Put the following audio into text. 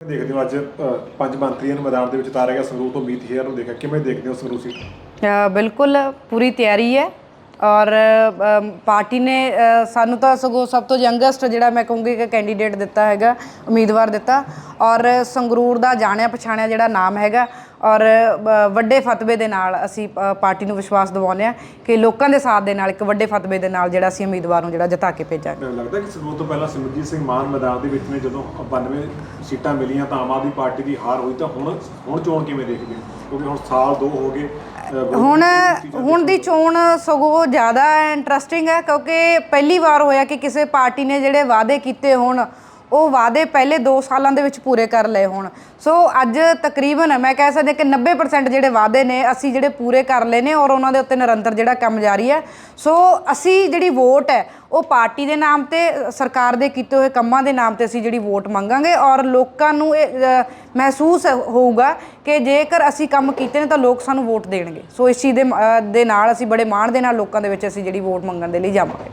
ਦੇਖਦੇ ਹੋ ਅੱਜ ਪੰਜ ਮੰਤਰੀਆਂ ਨੂੰ ਮੈਦਾਨ ਦੇ ਵਿੱਚ ਉਤਾਰਿਆ ਗਿਆ ਸੰਗਰੂਰ ਤੋਂ ਮੀਤ ਹੇਅਰ ਨੂੰ ਦੇਖਿਆ। ਕਿਵੇਂ ਦੇਖਦੇ ਹੋ ਸੰਗਰੂਰ ਸੀਟ? ਬਿਲਕੁਲ ਪੂਰੀ ਤਿਆਰੀ ਹੈ ਔਰ ਪਾਰਟੀ ਨੇ ਸਾਨੂੰ ਤਾਂ ਸਗੋਂ ਸਭ ਤੋਂ ਯੰਗੈਸਟ ਜਿਹੜਾ ਮੈਂ ਕਹੂੰਗੀ ਕਿ ਕੈਂਡੀਡੇਟ ਦਿੱਤਾ ਹੈਗਾ, ਉਮੀਦਵਾਰ ਦਿੱਤਾ ਔਰ ਸੰਗਰੂਰ ਦਾ ਜਾਣਿਆ ਪਛਾਣਿਆ ਜਿਹੜਾ ਨਾਮ ਹੈਗਾ ਔਰ ਵੱਡੇ ਫਤਵੇ ਦੇ ਨਾਲ ਅਸੀਂ ਪਾਰਟੀ ਨੂੰ ਵਿਸ਼ਵਾਸ ਦਿਵਾਉਂਦੇ ਹਾਂ ਕਿ ਲੋਕਾਂ ਦੇ ਸਾਥ ਦੇ ਨਾਲ ਇੱਕ ਵੱਡੇ ਫਤਵੇ ਦੇ ਨਾਲ ਜਿਹੜਾ ਅਸੀਂ ਉਮੀਦਵਾਰ ਨੂੰ ਜਿਹੜਾ ਜਿਤਾ ਕੇ ਭੇਜਾਂਗੇ। ਮੈਨੂੰ ਲੱਗਦਾ ਕਿ ਸੰਗਰੂਰ ਤੋਂ ਪਹਿਲਾਂ ਸਿਮਰਜੀਤ ਸਿੰਘ ਮਾਨ ਮੈਦਾਨ ਦੇ ਵਿੱਚ ਨੇ ਜਦੋਂ 92 ਸੀਟਾਂ ਮਿਲੀਆਂ ਤਾਂ ਆਮ ਆਦਮੀ ਪਾਰਟੀ ਦੀ ਹਾਰ ਹੋਈ ਤਾਂ ਹੁਣ ਹੁਣ ਚੋਣ ਕਿਵੇਂ ਦੇਖਦੇ ਕਿਉਂਕਿ ਹੁਣ ਸਾਲ ਦੋ ਹੋ ਗਏ ਹੁਣ ਹੁਣ ਦੀ ਚੋਣ ਸਗੋਂ ਜ਼ਿਆਦਾ ਇੰਟਰਸਟਿੰਗ ਹੈ ਕਿਉਂਕਿ ਪਹਿਲੀ ਵਾਰ ਹੋਇਆ ਕਿ ਕਿਸੇ ਪਾਰਟੀ ਨੇ ਜਿਹੜੇ ਵਾਅਦੇ ਕੀਤੇ ਹੋਣ ਉਹ ਵਾਅਦੇ ਪਹਿਲੇ 2 ਸਾਲਾਂ ਦੇ ਵਿੱਚ ਪੂਰੇ ਕਰ ਲਏ ਹੋਣ। ਸੋ ਅੱਜ ਤਕਰੀਬਨ ਮੈਂ ਕਹਿ ਸਕਦੀ ਕਿ 90% ਜਿਹੜੇ ਵਾਅਦੇ ਨੇ, ਅਸੀਂ ਜਿਹੜੇ ਪੂਰੇ ਕਰ ਲਏ ਨੇ ਔਰ ਉਹਨਾਂ ਦੇ ਉੱਤੇ ਨਿਰੰਤਰ ਜਿਹੜਾ ਕੰਮ ਜਾਰੀ ਹੈ। ਸੋ ਅਸੀਂ ਜਿਹੜੀ ਵੋਟ ਹੈ, ਉਹ ਪਾਰਟੀ ਦੇ ਨਾਮ ਤੇ, ਸਰਕਾਰ ਦੇ ਕੀਤੇ ਹੋਏ ਕੰਮਾਂ ਦੇ ਨਾਮ ਤੇ ਅਸੀਂ ਜਿਹੜੀ ਵੋਟ ਮੰਗਾਂਗੇ ਔਰ ਲੋਕਾਂ ਨੂੰ ਇਹ ਮਹਿਸੂਸ ਹੋਊਗਾ ਕਿ ਜੇਕਰ ਅਸੀਂ ਕੰਮ ਕੀਤੇ ਨੇ ਤਾਂ ਲੋਕ ਸਾਨੂੰ ਵੋਟ ਦੇਣਗੇ। ਸੋ ਇਸ ਚੀਜ਼ ਦੇ ਨਾਲ ਅਸੀਂ ਬੜੇ ਮਾਣ ਦੇ ਨਾਲ ਲੋਕਾਂ ਦੇ ਵਿੱਚ ਅਸੀਂ ਜਿਹੜੀ ਵੋਟ ਮੰਗਣ ਦੇ ਲਈ ਜਾਵਾਂਗੇ।